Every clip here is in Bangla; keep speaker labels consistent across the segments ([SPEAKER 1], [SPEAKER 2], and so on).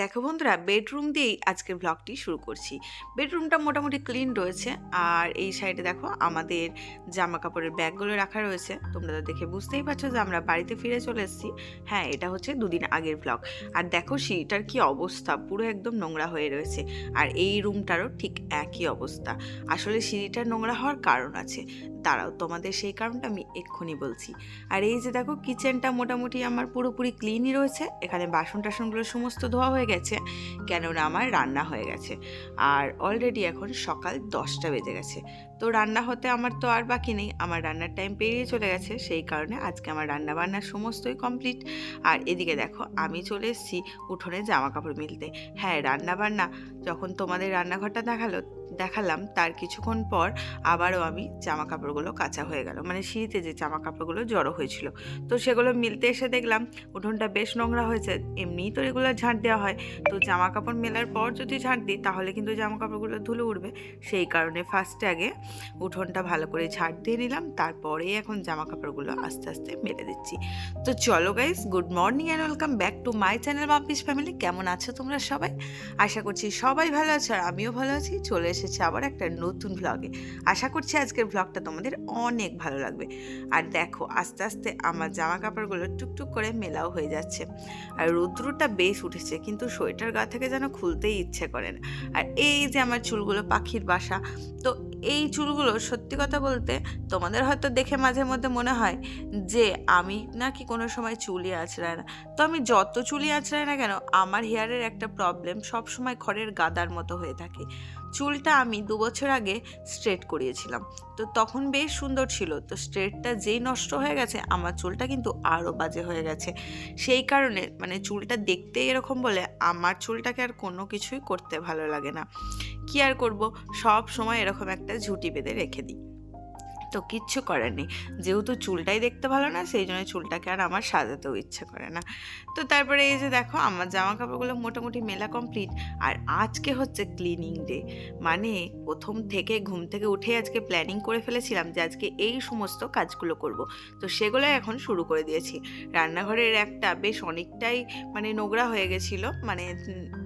[SPEAKER 1] দেখো বন্ধুরা বেডরুম দিয়েই আজকের ব্লগটি শুরু করছি। বেডরুমটা মোটামুটি ক্লিন রয়েছে, আর এই সাইডে দেখো আমাদের জামা কাপড়ের ব্যাগগুলো রাখা রয়েছে। তোমরা তো দেখে বুঝতেই পারছ যে আমরা বাড়িতে ফিরে চলে এসেছি। হ্যাঁ এটা হচ্ছে দুদিন আগের ব্লগ আর দেখো সিঁড়িটার কি অবস্থা, পুরো একদম নোংরা হয়ে রয়েছে। আর এই রুমটারও ঠিক একই অবস্থা। আসলে সিঁড়িটা নোংরা হওয়ার কারণ আছে। দাঁড়াও, তোমাদের সেই কারণটা আমি এক্ষুনি বলছি। আর এই যে দেখো কিচেনটা মোটামুটি আমার পুরোপুরি ক্লিনই রয়েছে। এখানে বাসন টাসনগুলো সমস্ত ধোয়া হয়ে গেছে, কেননা আমার রান্না হয়ে গেছে। আর অলরেডি এখন সকাল দশটা বেজে গেছে। তো রান্না হতে আমার তো আর বাকি নেই, আমার রান্নার টাইম পেরিয়ে চলে গেছে, সেই কারণে আজকে আমার রান্না বান্না সমস্তই কমপ্লিট আর এদিকে দেখো, আমি চলে এসেছি উঠোনে জামা কাপড় মিলতে। হ্যাঁ রান্না বান্না যখন তোমাদের রান্নাঘরটা দেখাল দেখালাম, তার কিছুক্ষণ পর আবারও আমি জামা কাপড়গুলো কাঁচা হয়ে গেল। মানে সিঁড়িতে যে জামা কাপড়গুলো জড়ো হয়েছিল। তো সেগুলো মিলতে এসে দেখলাম উঠোনটা বেশ নোংরা হয়েছে। এমনিই তো রেগুলার ঝাঁট দেওয়া হয়। তো জামা কাপড় মেলার পর যদি ঝাঁট দিই, তাহলে কিন্তু জামা কাপড়গুলো ধুলে উঠবে সেই কারণে ফার্স্টে আগে উঠোনটা ভালো করে ঝাঁট দিয়ে নিলাম। তারপরেই এখন জামা কাপড়গুলো আস্তে আস্তে মেলে দিচ্ছি। তো চলো guys good morning and welcome back to my channel Bapi's family কেমন আছো তোমরা সবাই? আশা করছি সবাই ভালো আছো আর আমিও ভালো আছি। চলে এসেছি আবার একটা নতুন ভ্লগে আশা করছি আজকের ভ্লগটা তোমাদের অনেক ভালো লাগবে। আর দেখো, আস্তে আস্তে আমার জামা কাপড়গুলো টুকটুক করে মেলাও হয়ে যাচ্ছে। আর রৌদ্রটা বেশ উঠেছে, কিন্তু সোয়েটার গা থেকে যেন খুলতেই ইচ্ছে করে না। আর এই যে আমার চুলগুলো পাখির বাসা, তো এই চুলগুলো সত্যি কথা বলতে তোমাদের হয়তো দেখে মাঝে মধ্যে মনে হয় যে আমি নাকি কোনো সময় চুলই আঁচড়ায় না। তো আমি যত চুলই আঁচড়াই না কেন, আমার হেয়ারের একটা প্রবলেম সব সময় খড়ের গাদার মতো হয়ে থাকে। চুলটা আমি দু বছর আগে স্ট্রেট করিয়েছিলাম। তো তখন বেশ সুন্দর ছিল। তো স্ট্রেটটা যেই নষ্ট হয়ে গেছে, আমার চুলটা কিন্তু আরও বাজে হয়ে গেছে। সেই কারণে মানে চুলটা দেখতে এরকম বলে আমার চুলটাকে আর কোনো কিছুই করতে ভালো লাগে না। কি আর করব? সব সময় এরকম একটা ঝুঁটি বেঁধে রেখে দিই। তো কিচ্ছু করার নেই যেহেতু চুলটাই দেখতে ভালো না, সেই জন্য চুলটাকে আর আমার সাজাতেও ইচ্ছে করে না। তো তারপরে এই যে দেখো, আমার জামা কাপড়গুলো মোটামুটি মেলা কমপ্লিট আর আজকে হচ্ছে ক্লিনিং ডে মানে প্রথম থেকে ঘুম থেকে উঠে আজকে প্ল্যানিং করে ফেলেছিলাম যে আজকে এই সমস্ত কাজগুলো করব। তো সেগুলো এখন শুরু করে দিয়েছি। রান্নাঘরের একটা বেশ অনেকটাই মানে নোংরা হয়ে গেছিল মানে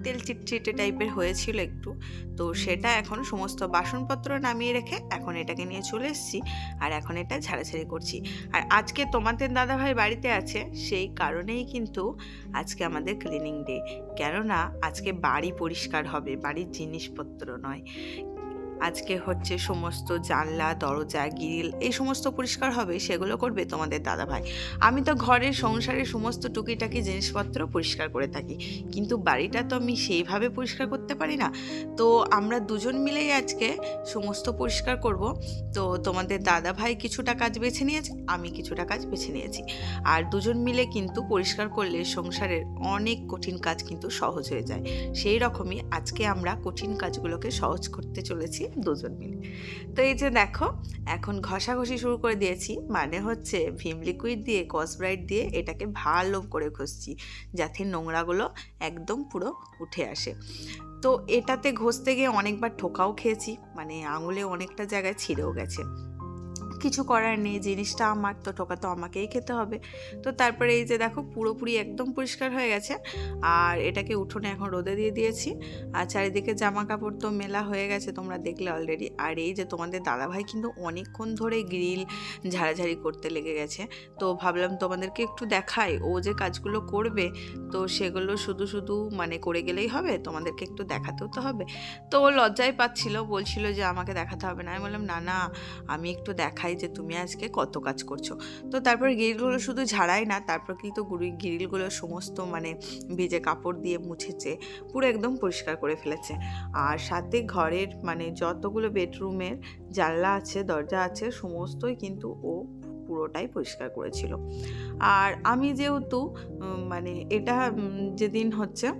[SPEAKER 1] তেল চিটচিটে টাইপের হয়েছিল একটু। তো সেটা এখন সমস্ত বাসনপত্র নামিয়ে রেখে এখন এটাকে নিয়ে চলে এসেছি। আর এখন এটা ছাড়াছাড়ি করছি। আর আজকে তোমাদের দাদাভাই বাড়িতে আছে, সেই কারণেই কিন্তু আজকে আমাদের ক্লিনিং ডে কেননা, আজকে বাড়ি পরিষ্কার হবে, বাড়ির জিনিসপত্র নয়। আজকে হচ্ছে সমস্ত জানলা, দরজা, গ্রিল, এই সমস্ত পরিষ্কার হবে, সেগুলো করবে তোমাদের দাদাভাই। আমি তো ঘরের সংসারের সমস্ত টুকিটাকি জিনিসপত্র পরিষ্কার করে থাকি। কিন্তু বাড়িটা তো আমি সেইভাবে পরিষ্কার করতে পারি না। তো আমরা দুজন মিলেই আজকে সমস্ত পরিষ্কার করব। তো তোমাদের দাদা ভাই কিছুটা কাজ বেছে নিয়েছে, আমি কিছুটা কাজ বেছে নিয়েছি। আর দুজন মিলে কিন্তু পরিষ্কার করলে সংসারের অনেক কঠিন কাজ কিন্তু সহজ হয়ে যায়। সেই রকমই আজকে আমরা কঠিন কাজগুলোকে সহজ করতে চলেছি। দুজন মিলে। তো এই যে দেখো, এখন ঘষাঘষি শুরু করে দিয়েছি মানে হচ্ছে ভিম লিকুইড দিয়ে কসব্রাইট দিয়ে এটাকে ভালো করে ঘষছি, যাতে নোংরাগুলো একদম পুরো উঠে আসে। তো এটাতে ঘষতে গিয়ে অনেকবার ঠোকাও খেয়েছি মানে আঙুলে অনেকটা জায়গায় ছিঁড়েও গেছে। কিছু করার নেই, জিনিসটা আমার, তো ঠোকা তো আমাকেই খেতে হবে। তো তারপরে এই যে দেখো, পুরোপুরি একদম পরিষ্কার হয়ে গেছে। আর এটাকে উঠোনে এখন রোদে দিয়ে দিয়েছি। আর চারিদিকে জামা কাপড় তো মেলা হয়ে গেছে তোমরা দেখলে অলরেডি আর এই যে তোমাদের দাদাভাই কিন্তু অনেকক্ষণ ধরে গ্রিল ঝাড়াঝাড়ি করতে লেগে গেছে। তো ভাবলাম তোমাদেরকে একটু দেখাই, ও যে কাজগুলো করবে, তো সেগুলো শুধু শুধু মানে করে গেলেই হবে? তোমাদেরকে একটু দেখাতেও তো হবে। তো ও লজ্জায় পাচ্ছিল, বলছিল যে আমাকে দেখাতে হবে না। আমি বললাম, না না, আমি একটু দেখাই। যে তুমি আজকে কত কাজ করছ। তো তারপর গ্রিলগুলো শুধু ঝাড়াই না, তারপর কিন্তু গুড়ি, গ্রিলগুলো সমস্ত মানে ভিজে কাপড় দিয়ে মুছেছে, পুরো একদম পরিষ্কার করে ফেলেছে। আর সাথে ঘরের মানে যতগুলো বেডরুমের জানলা আছে, দরজা আছে, সমস্তই কিন্তু ও পুরোটাই পরিষ্কার করেছিল। আর আমি যেহেতু মানে এটা যেদিন হচ্ছে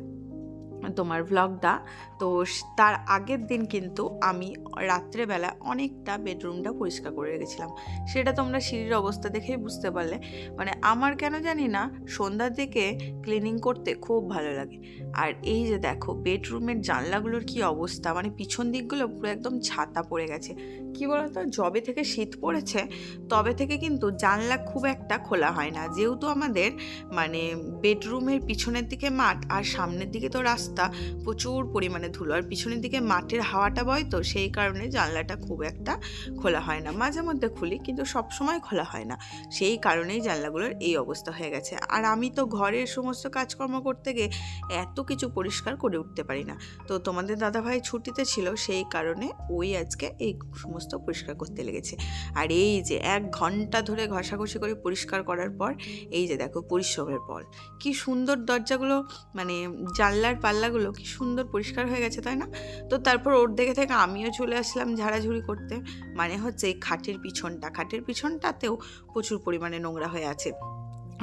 [SPEAKER 1] তোমার ভ্লগটা তো তার আগের দিন কিন্তু আমি রাত্রেবেলা অনেকটা বেডরুমটা পরিষ্কার করে রেখেছিলাম। সেটা তোমরা সিঁড়ির অবস্থা দেখেই বুঝতে পারলে। মানে আমার কেন জানি না সন্ধ্যার দিকে ক্লিনিং করতে খুব ভালো লাগে। আর এই যে দেখো, বেডরুমের জানলাগুলোর কি অবস্থা? মানে পিছন দিকগুলো পুরো একদম ছাতা পড়ে গেছে। কি বলতো? যবে থেকে শীত পড়েছে, তবে থেকে কিন্তু জানলা খুব একটা খোলা হয় না। যেহেতু আমাদের মানে বেডরুমের পিছনের দিকে মাঠ, আর সামনের দিকে তো রাস্তা প্রচুর পরিমাণে ধুলো। আর পিছনের দিকে মাঠের হাওয়াটা বয় তো, সেই কারণে জানলাটা খুব একটা খোলা হয় না। মাঝে মধ্যে খুলি, কিন্তু সব সময় খোলা হয় না। সেই কারণেই জানলাগুলোর এই অবস্থা হয়ে গেছে। আর আমি তো ঘরের সমস্ত কাজকর্ম করতে গিয়ে এত কিছু পরিষ্কার করে উঠতে পারি না। তো তোমাদের দাদাভাই ছুটিতে ছিল, সেই কারণে ওই আজকে এই সমস্ত পরিষ্কার করতে লেগেছে। আর এই যে এক ঘণ্টা ধরে ঘষাঘষি করে পরিষ্কার করার পর, এই যে দেখো পরিশ্রমের পর। কি সুন্দর দরজাগুলো মানে জানলার পাল্লাগুলো কি সুন্দর পরিষ্কার হয়ে গেছে, তাই না? তো তারপর ওর দেখে থেকে আমিও চলে আসলাম ঝাড়াঝুড়ি করতে। মানে হচ্ছে এই খাটের পিছনটা, খাটের পিছনটাতেও প্রচুর পরিমাণে নোংরা হয়ে আছে।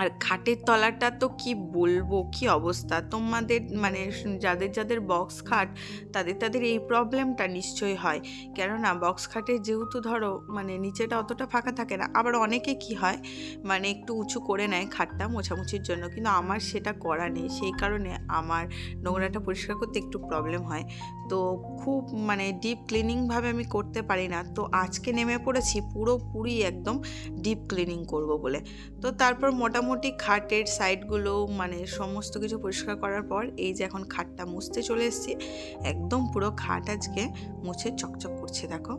[SPEAKER 1] আর খাটের তলাটা তো কি বলব, কি অবস্থা? তোমাদের মানে যাদের যাদের বক্স খাট, তাদের তাদের এই প্রবলেমটা নিশ্চয়ই হয়। কেননা বক্স খাটে যেহেতু ধরো মানে নিচেটা অতটা ফাঁকা থাকে না, আবার অনেকে কি হয় মানে একটু উঁচু করে নেয় খাটটা মোছামুছির জন্য, কিন্তু আমার সেটা করা নেই। সেই কারণে আমার নোংরাটা পরিষ্কার করতে একটু প্রবলেম হয়। তো খুব মানে ডিপ ক্লিনিংভাবে আমি করতে পারি না। তো আজকে নেমে পড়েছি পুরোপুরি একদম ডিপ ক্লিনিং করব বলে। তো তারপর মোটামুটি খাটের সাইডগুলো মানে সমস্ত কিছু পরিষ্কার করার পর এই যে এখন খাটটা মুছতে চলে এসেছি, একদম পুরো খাট আজকে মুছে চকচক করছে, দেখো।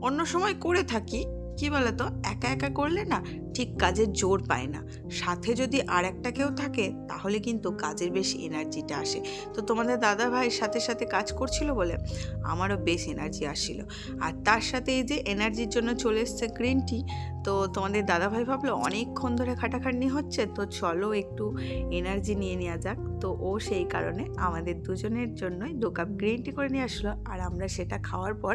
[SPEAKER 1] অন্য সময় করে থাকি, কি বলতো, একা একা করলে না ঠিক কাজের জোর পায় না। সাথে যদি আর একটা কেউ থাকে, তাহলে কিন্তু কাজের বেশ এনার্জিটা আসে। তো তোমাদের দাদা ভাই সাথে সাথে কাজ করছিল বলে আমারও বেশ এনার্জি আসছিল। আর তার সাথে এই যে এনার্জির জন্য চলে এসছে গ্রিন টি তো তোমাদের দাদাভাই ভাবলো, অনেকক্ষণ ধরে খাটাখাটনি হচ্ছে, তো চলো একটু এনার্জি নিয়ে নেওয়া যাক। তো ও সেই কারণে আমাদের দুজনের জন্যই দু কাপ গ্রিন টি করে নিয়ে আসলো। আর আমরা সেটা খাওয়ার পর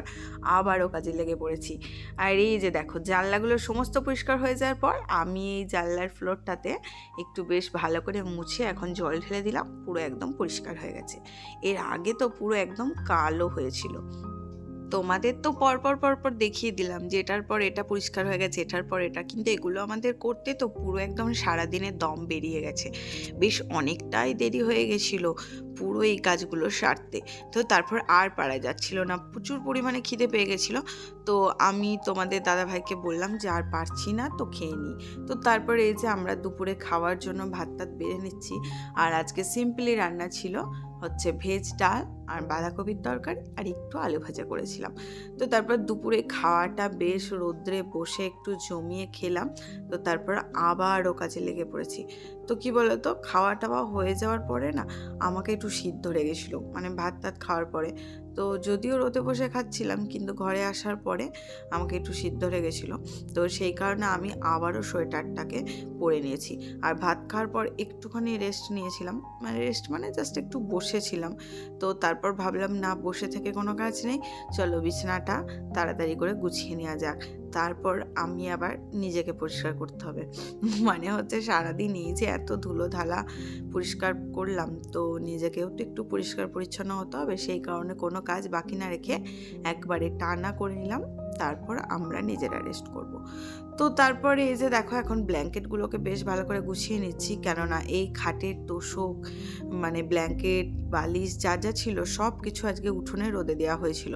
[SPEAKER 1] আবারও কাজে লেগে পড়েছি। আর এই যে দেখো, জানলাগুলো সমস্ত পরিষ্কার হয়ে যাওয়ার পর আমি এই জানলার ফ্লোরটাতে একটু বেশ ভালো করে মুছে এখন জল ঢেলে দিলাম, পুরো একদম পরিষ্কার হয়ে গেছে। এর আগে তো পুরো একদম কালো হয়েছিল। তোমাদের তো পরপর পরপর দেখিয়ে দিলাম যে এটার পর এটা পরিষ্কার হয়ে গেছে, এটার পর এটা। কিন্তু এগুলো আমাদের করতে তো পুরো একদম সারাদিনের দম বেরিয়ে গেছে। বেশ অনেকটাই দেরি হয়ে গেছিল। পুরো এই কাজগুলো সারতে। তো তারপর আর পারা যাচ্ছিল না। প্রচুর পরিমাণে খিদে পেয়ে গেছিল। তো আমি তোমাদের দাদাভাইকে বললাম যে, আর পারছি না, তো খেয়ে নিই তো তারপর এই যে আমরা দুপুরে খাওয়ার জন্য ভাত টাত বেড়ে নিচ্ছি। আর আজকে সিম্পলি রান্না ছিল হচ্ছে ভেজ ডাল আর বাঁধাকপির তরকারি আর একটু আলু ভাজা করেছিলাম। তো তারপর দুপুরে খাওয়াটা বেশ রোদ্রে বসে একটু জমিয়ে খেলাম। তো তারপর আবারও কাজে লেগে পড়েছি। তো কি বলতো? খাওয়া টাওয়া হয়ে যাওয়ার পরে না, আমাকে একটু শীত ধরে গেছিল মানে ভাত টাত খাওয়ার পরে। তো যদিও রোদে বসে খাচ্ছিলাম, কিন্তু ঘরে আসার পরে আমাকে একটু শীত ধরে গেছিল তো সেই কারণে আমি আবারও সোয়েটারটাকে পরে নিয়েছি। আর ভাত খাওয়ার পর একটুখানি রেস্ট নিয়েছিলাম। মানে রেস্ট মানে জাস্ট একটু বসেছিলাম। তো তারপর ভাবলাম, না, বসে থেকে কোনো কাজ নেই। চলো বিছানাটা তাড়াতাড়ি করে গুছিয়ে নেওয়া যাক। তারপর আমি আবার নিজেকে পরিষ্কার করতে হবে। মানে হচ্ছে সারাদিন এই যে এত ধুলো ধালা পরিষ্কার করলাম, তো নিজেকেও তো একটু পরিষ্কার পরিচ্ছন্ন হতে হবে। সেই কারণে কোনো কাজ বাকি না রেখে একবারে টানা করে নিলাম। তারপর আমরা নিজেরা রেস্ট করব। তো তারপরে এই যে দেখো এখন ব্ল্যাঙ্কেটগুলোকে বেশ ভালো করে গুছিয়ে নিচ্ছি, কেননা এই খাটের তোষক মানে ব্ল্যাঙ্কেট বালিশ যা যা ছিল সব কিছু আজকে উঠোনে রোদে দেওয়া হয়েছিল।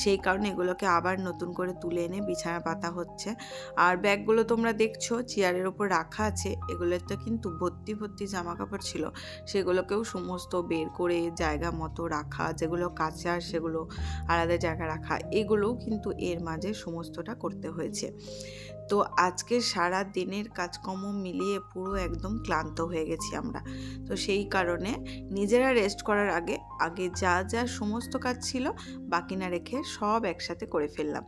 [SPEAKER 1] সেই কারণে এগুলোকে আবার নতুন করে তুলে এনে বিছানা পাতা হচ্ছে। আর ব্যাগগুলো তোমরা দেখছ, চেয়ারের ওপর রাখা আছে, এগুলোতে কিন্তু ভর্তি ভর্তি জামা কাপড় ছিল। সেগুলোকেও সমস্ত বের করে জায়গা মতো রাখা, যেগুলো কাঁচা সেগুলো আলাদা জায়গা রাখা, এগুলোও কিন্তু এর মাঝে সমস্তটা করতে হয়েছে। তো আজকে সারা দিনের কাজকর্ম মিলিয়ে পুরো একদম ক্লান্ত হয়ে গেছি আমরা। তো সেই কারণে নিজেরা রেস্ট করার আগে আগে যা যা সমস্ত কাজ ছিল বাকি না রেখে সব একসাথে করে ফেললাম।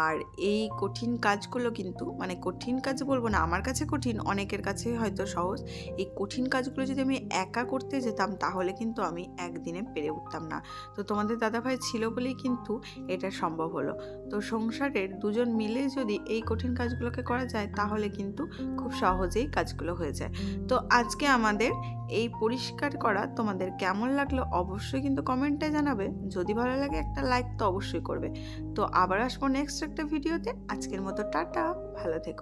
[SPEAKER 1] আর এই কঠিন কাজগুলো কিন্তু মানে কঠিন কাজ বলব না, আমার কাছে কঠিন, অনেকের কাছে হয়তো সহজ। এই কঠিন কাজগুলো যদি আমি একা করতে যেতাম, তাহলে কিন্তু আমি একদিনে পেরে উঠতাম না। তো তোমাদের দাদাভাই ছিল বলেই কিন্তু এটা সম্ভব হলো। তো সংসারের দুজন মিলে যদি এই কঠিন কাজগুলোকে করা যায়, তাহলে কিন্তু খুব সহজেই কাজগুলো হয়ে যায়। তো আজকে আমাদের এই পরিষ্কার করা তোমাদের কেমন লাগল অবশ্যই কিন্তু কমেন্টে জানাবে। যদি ভালো লাগে একটা লাইক তো অবশ্যই করবে। তো আবার আসব নেক্সট একটা ভিডিওতে আজকের মতো টাটা, ভালো থেকো।